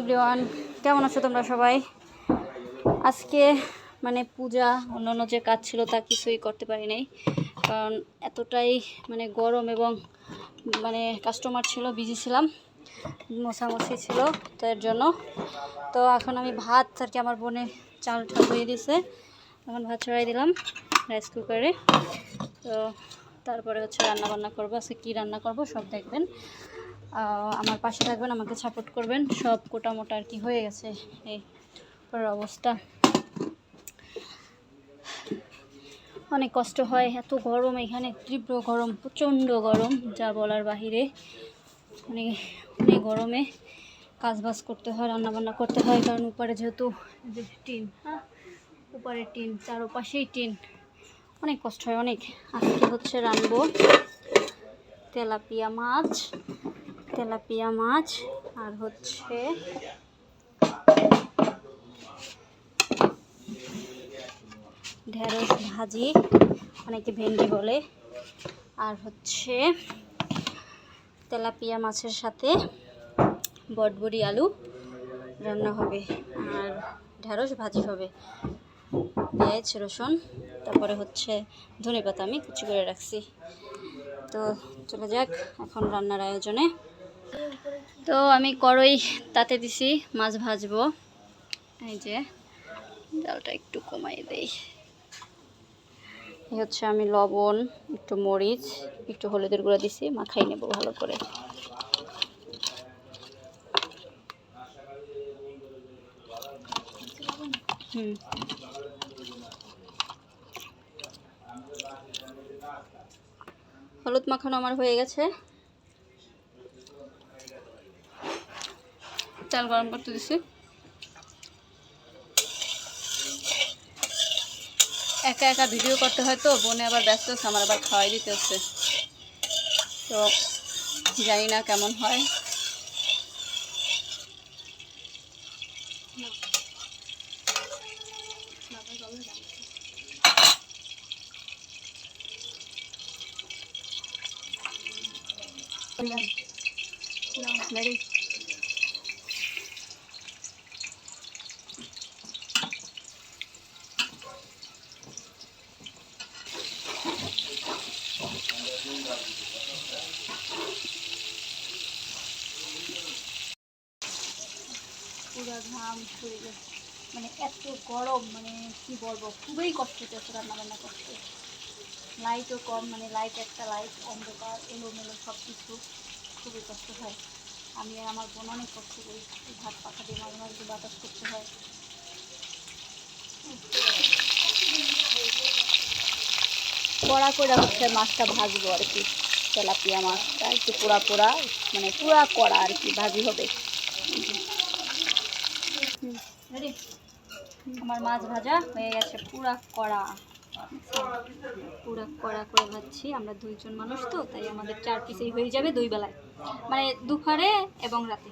Everyone, কেমন আছো তোমরা সবাই? আজকে মানে পূজা, অন্যান্য যে কাজ ছিল তা কিছুই করতে পারি নাই। কারণ এতটাই মানে গরম এবং মানে কাস্টমার ছিল বিজি ছিলাম মশামশি ছিল তো এর জন্য। তো এখন আমি ভাত আর কি আমার বোনে চালটা ধুয়ে দিছে এখন ভাত ছড়াই দিলাম রাইস কুকারে তো তারপরে হচ্ছে রান্না বান্না করব। আজকে কী রান্না করব সব দেখবেন। আমার পাশে থাকবেন, আমাকে সাপোর্ট করবেন। সব কোটা মোটা আর কি হয়ে গেছে, এই অবস্থা। অনেক কষ্ট হয়, এত গরম এখানে, তীব্র গরম, প্রচণ্ড গরম, যা বলার বাহিরে। মানে অনেক গরমে কাজ বাজ করতে হয় রান্না বান্না করতে হয়, কারণ উপরে যেহেতু টিন হ্যাঁ? উপরে টিন, চারোপাশেই টিন। অনেক কষ্ট হয়, অনেক। আজকে হচ্ছে রানবো তেলাপিয়া মাছ। তেলাপিয়া মাছ, আর হচ্ছে ঢেঁড়স ভাজি, অনেকে ভেন্ডি বলে। আর হচ্ছে তেলাপিয়া মাছের সাথে বটবড়ি আলু রান্না হবে, আর ঢেঁড়স ভাজি হবে। পেঁয়াজ, রসুন, তারপরে হচ্ছে ধনে পাতা আমি কুচি করে রাখছি। তো চলে যাক এখন রান্নার আয়োজনে। তো আমি কড়ই তাতে দিছি, মাছ ভাজবো। এই যে, ডালটা একটু কমাই দেই। এই হচ্ছে আমি লবণ, একটু মরিচ, একটু হলুদের গুঁড়া দিছি, মাখাই নেব ভালো করে। হুম। হলুদ মাখানো আমার হয়ে গেছে। তেল গরম করতে দিছি। একা একা ভিডিও করতে হয় তো, বোনে আবার ব্যস্ত আমার আবার খাওয়াই দিতে হচ্ছে তো জানি না কেমন হয়। Ready? ঘাম মানে এত গরম মানে কি বলব, খুবই কষ্ট হচ্ছে রান্না বান্না করতে। লাইটও কম মানে লাইট একটা লাইট অন্ধকার, এলোমেলো সব কিছু খুবই কষ্ট হয়। আমি আমার বোন অনেক কষ্ট করি। ভাত পাখা দিয়ে মাঝে মাঝে বাতাস করতে হয়। কড়া করে হচ্ছে মাছটা ভাজবো আর কি, তেলাপিয়া মাছটা, একটু পোড়া পোড়া মানে পুরা কড়া আর কি ভাজি হবে। আমার মাছ ভাজা হয়ে গেছে, পুরা কড়া। পুরা কড়া করে ভাজছি, আমরা দুইজন মানুষ তো, তাই আমাদের চার পিসেই হয়ে যাবে দুই বেলায়। মানে দুপুরে এবং রাতে।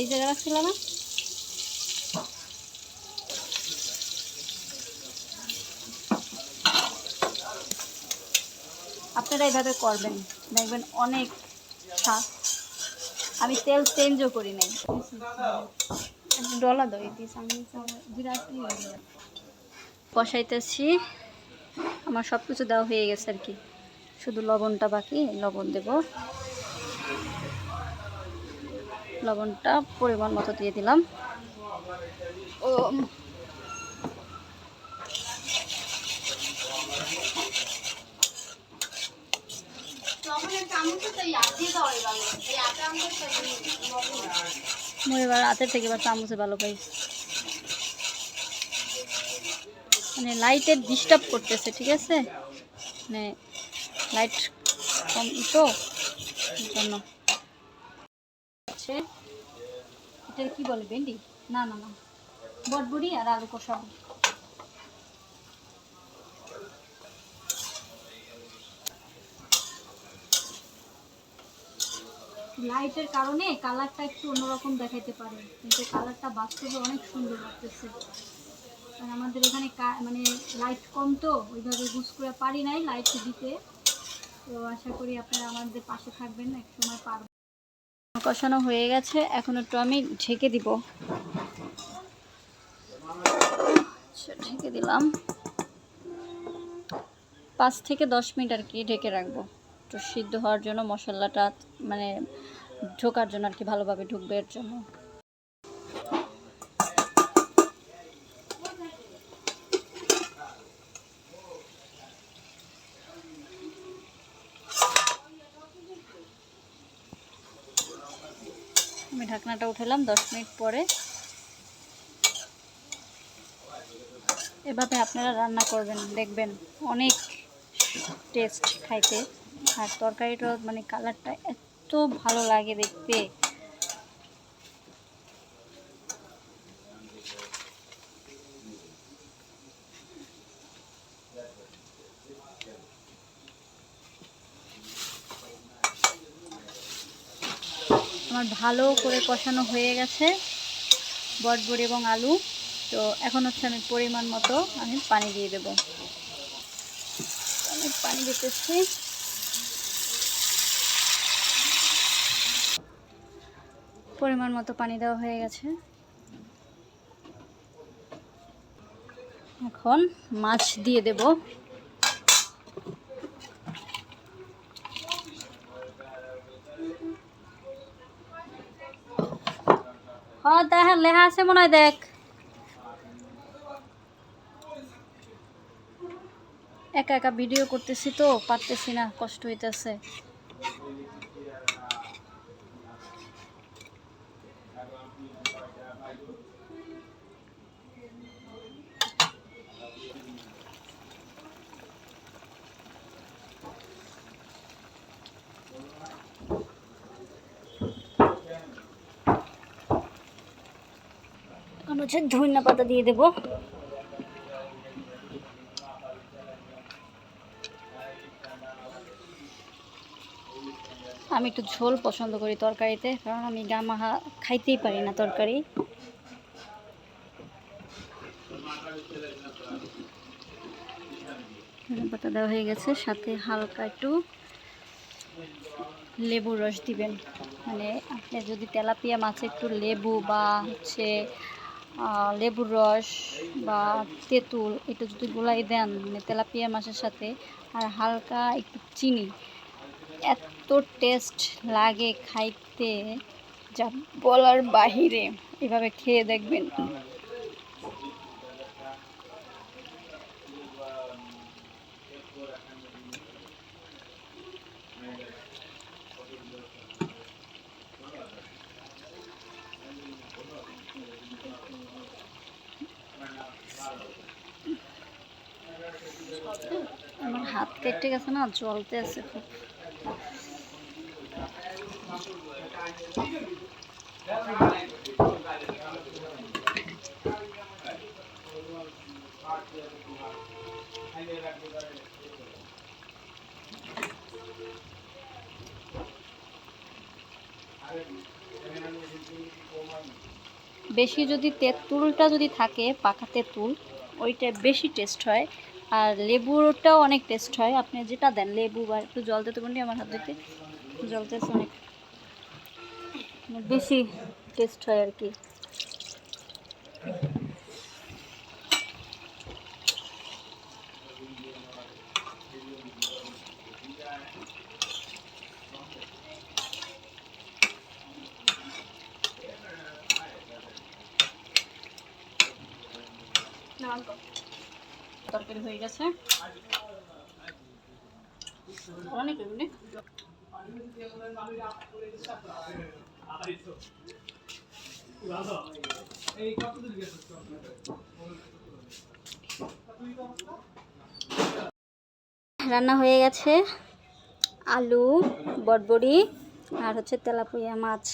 এই জায়গায় রাখছিলাম না? আপনারা এভাবে করবেন। দেখবেন অনেক স্বাদ আমি তেল চেঞ্জও করি নাই। ডলা দই কষাইতেছি আমার সব কিছু দেওয়া হয়ে গেছে আর কি। শুধু লবণটা বাকি, লবণ দেব। লবণটা পরিমাণ মতো দিয়ে দিলাম। ও এবার হাতের থেকে এবার চামচে ভালো পাই। মানে লাইটের ডিস্টার্ব করতেছে, ঠিক আছে? মানে লাইট কম তো জন্য। এটা কি বলে, ভেন্ডি? না না না। বটবড়ি আর আলু কষাবো লাইটের কারণে কালারটা একটু অন্যরকম দেখাইতে পারে। কিন্তু কালারটা বাস্তবে অনেক সুন্দর লাগতেছে। আর আমাদের এখানে মানে লাইট কম তো ওইভাবে গুছ করে পারি নাই লাইট দিতে। তো আশা করি আপনারা আমাদের পাশে থাকবেন এক সময় পারব। কষানো হয়ে গেছে এখন একটু আমি ঢেকে দিব। আচ্ছা, ঢেকে দিলাম। পাঁচ থেকে দশ মিনিট আর কি ঢেকে রাখব। একটু সিদ্ধ হওয়ার জন্য মশলাটা মানে ঢোকার জন্য আর কি ভালোভাবে ঢুকবে এর জন্য। আমি ঢাকনাটা উঠালাম দশ মিনিট পরে। এভাবে আপনারা রান্না করবেন, দেখবেন, অনেক টেস্ট খাইতে। আর তরকারিটা মানে কালারটা এত ভালো লাগে দেখতে। আমার ভালো করে কষানো হয়ে গেছে, বটবড়ি এবং আলু। তো এখন হচ্ছে আমি পরিমাণ মতো আমি পানি দিয়ে দেব। আমি পানি দিতেছি। পরিমাণ মতো পানি দেওয়া হয়ে গেছে। এখন মাছ দিয়ে দেব। লেহা আছে মনে হয়, দেখ। একা একা ভিডিও করতেছি তো, পারতেছি না, কষ্ট হইতেছে। হচ্ছে ধনিয়া পাতা দিয়ে দেবো। আমি একটু ঝোল পছন্দ করি তরকারিতে, কারণ আমি গামাহা খাইতেই পারি না তরকারি। পাতা দেওয়া হয়ে গেছে, সাথে হালকা একটু লেবুর রস দিবেন। মানে আপনি যদি তেলাপিয়া মাছে একটু লেবু বা হচ্ছে লেবুর রস বা তেঁতুল এটা যদি গোলাই দেন মানে তেলাপিয়া মাছের সাথে, আর হালকা একটু চিনি, এত টেস্ট লাগে খাইতে যা বলার বাহিরে। এভাবে খেয়ে দেখবেন। কেটে গেছে না, জ্বলতে আছে খুব। বেশি যদি তেঁতুলটা যদি থাকে, পাকা তেঁতুল, ওইটা বেশি টেস্ট হয়। আর লেবুরটাও অনেক টেস্ট হয়। আপনি যেটা দেন, লেবু বা একটু জল দিতে পারেন, আমার হাত দিতে। জলতেছে অনেক বেশি টেস্ট হয় আর কি। তরকারি হয়ে গেছে। অনেক রান্না হয়ে গেছে। আলু বটবড়ি আর হচ্ছে তেলাপুয়া মাছ।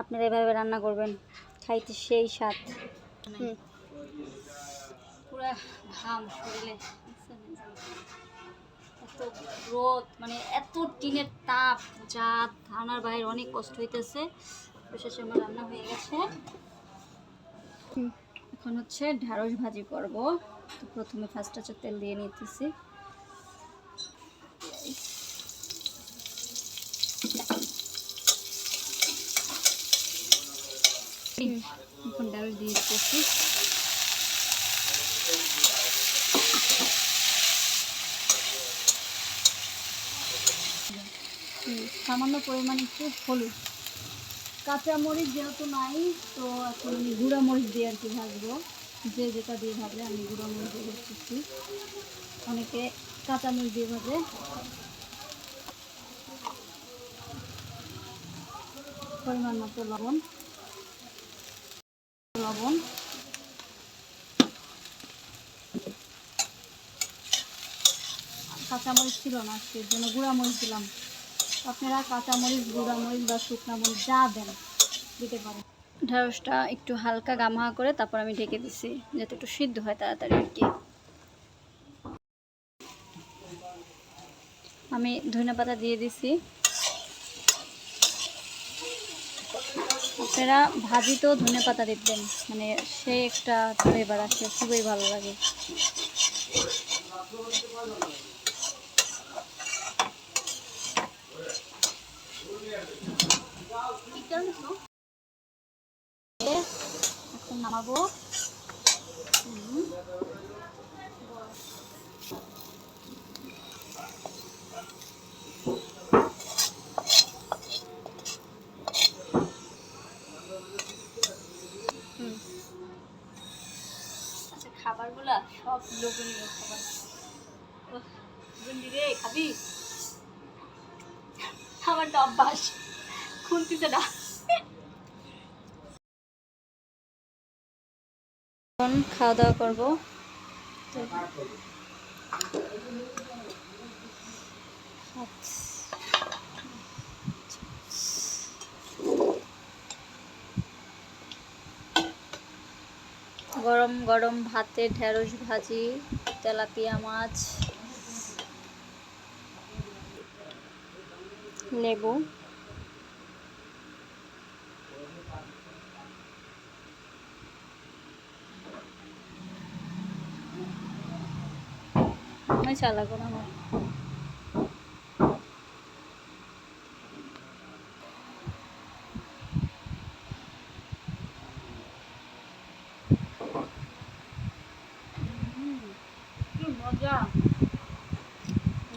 আপনারা এভাবে রান্না করবেন, খাইতে সেই স্বাদ। হুম। পুরা ঘাম শরীরে। এত রোদ মানে এত টিনের তাপ যা ধারণার বাইরে অনেক কষ্ট হইতেছে। অবশেষে আমার রান্না হয়ে গেছে। এখন হচ্ছে ঢ্যাঁড়স ভাজি করব। তো প্রথমে ফার্স্ট হচ্ছে তেল দিয়ে নিতেছি। এখন ঢ্যাঁড়স দিয়ে দিতেছি হুম, সামান্য পরিমাণ একটু হলুদ। কাঁচা মরিচ যেহেতু নাই, তো এখন আমি গুঁড়া মরিচ দিয়ে আর কি ভাজবো। যে যেটা দিয়ে ভাজে আমি গুঁড়া মরিচ দিয়ে ভাজতেছি। অনেকে কাঁচা মরিচ দিয়ে ভাজে। পরিমাণ মতো লবণ। কাঁচামরিচ ছিল না আজকে এর জন্য গুঁড়া মরিচ দিলাম। আপনারা কাঁচামরিচ গুঁড়া মরিচ বা শুকনা মরিচ যা দেন, দিতে পারেন। ঢেঁড়সটা একটু হালকা গামা করে তারপর আমি ঢেকে দিছি, যাতে একটু সিদ্ধ হয় তাড়াতাড়ি আর কি। আমি ধনে পাতা দিয়ে দিছি। আপনারা ভাজিতেও ধনে পাতা দিবেন মানে সে একটা ফ্লেভার আসে খুবই ভালো লাগে। এখন নামাবো। আচ্ছা খাবারগুলা সব লোভনীয় খাবার। গুন্ডি রে খাবি? খাবারটা অভ্যাস। খুনতিছে না। এখন খাওয়া দাওয়া করব। গরম গরম ভাতে ঢেঁড়স ভাজি তেলাপিয়া মাছ লেবু। আমি চালাবো না আমার। মজা।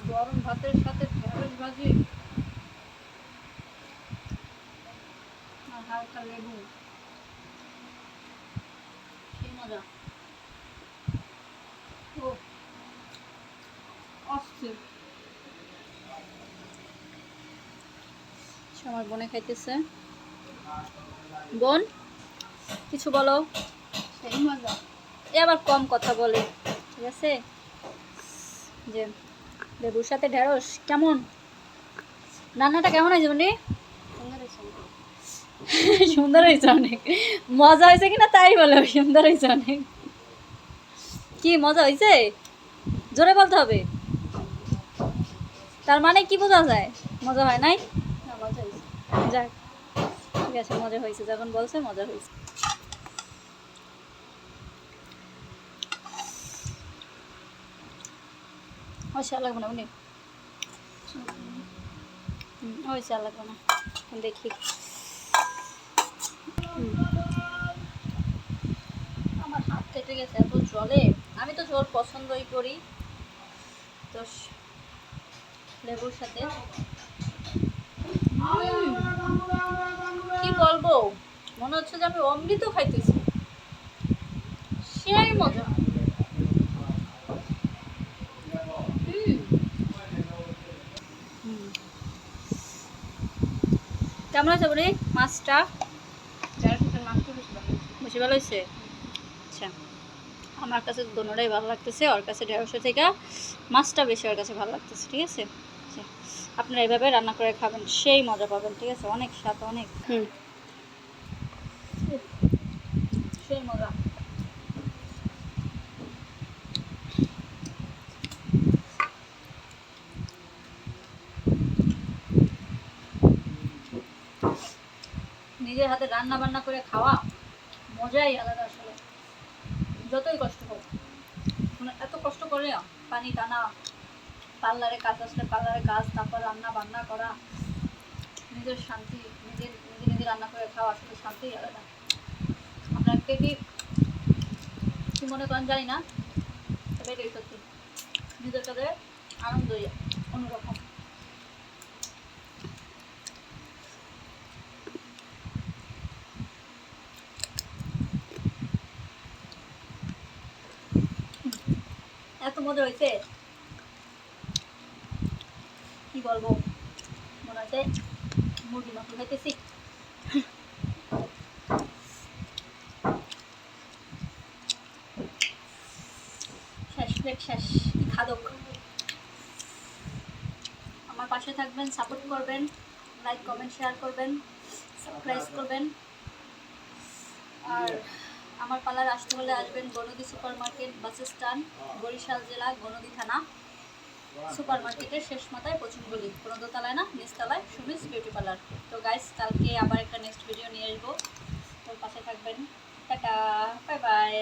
গরম ভাতের সাথে ঢেঁড়স ভাজি আর হালকা লেবু কি মজা ও অস্থির আচ্ছা, আমার বোনে খাইতেছে। বোন কিছু বলো। এ আবার কম কথা বলে ঠিক আছে? যে লেবুর সাথে ঢেঁড়স কেমন? রান্নাটা কেমন হয়েছে বনি? সুন্দর হয়েছে অনেক। মজা হয়েছে কিনা তাই বলে সুন্দর হয়েছে অনেক। কি মজা হয়েছে? জোরে বলতে হবে। তার মানে কি বোঝা যায়? মজা হয় নাই? যাক, ঠিক আছে, মজা হয়েছে, যখন বলছে মজা হয়েছে। লাগবে না লাগবে না, দেখি। আমার হাত গেছে আমি তো জল পছন্দই করি। তো লেবুর সাথে। কি বলব? মনে হচ্ছে যে আমি অমৃত খাইতেছি। সেই মজা। কেমন আছে বলি মাছটা? বেশি ভালো হয়েছে? আচ্ছা। আমার কাছে দোনোটাই ভালো লাগতেছে, ওর কাছে ঢেঁড়শো থেকে মাছটা বেশি ওর কাছে ভালো লাগতেছে, ঠিক আছে? আপনারা এইভাবে রান্না করে খাবেন সেই মজা পাবেন ঠিক আছে? অনেক স্বাদ অনেক। হুম। সেই মজা। নিজের হাতে রান্না বান্না করে খাওয়া মজাই আলাদা আসলে। যতই কষ্ট হোক মানে এত কষ্ট করে পানি টানা পার্লারে কাজ আসলে পার্লারে কাজ, তারপর রান্না বান্না করা, নিজের শান্তি, নিজের, নিজে নিজে রান্না করে খাওয়া আসলে শান্তিই আলাদা। আপনার কে কি মনে করেন জানি না, তবে এটাই সত্যি। নিজের কাছে আনন্দই অন্যরকম। এত মজা হয়েছে? বলব? মনে হচ্ছে মুরগি মাংস খাইতেছি। আমার পাশে থাকবেন সাপোর্ট করবেন লাইক কমেন্ট শেয়ার করবেন সাবস্ক্রাইব করবেন। আর আমার পার্লার আসতে হলে আসবেন গণদি সুপার মার্কেট বাস বরিশাল জেলা গণদি থানা। সুপার মার্কেটের শেষ মাথায় পশ্চিম গলি কোনো দোতলায় না, নিচতলায় সুমিস বিউটি পার্লার। তো গাইস কালকে আবার একটা নেক্সট ভিডিও নিয়ে আসব। তোর পাশে থাকবেন। Tata bye bye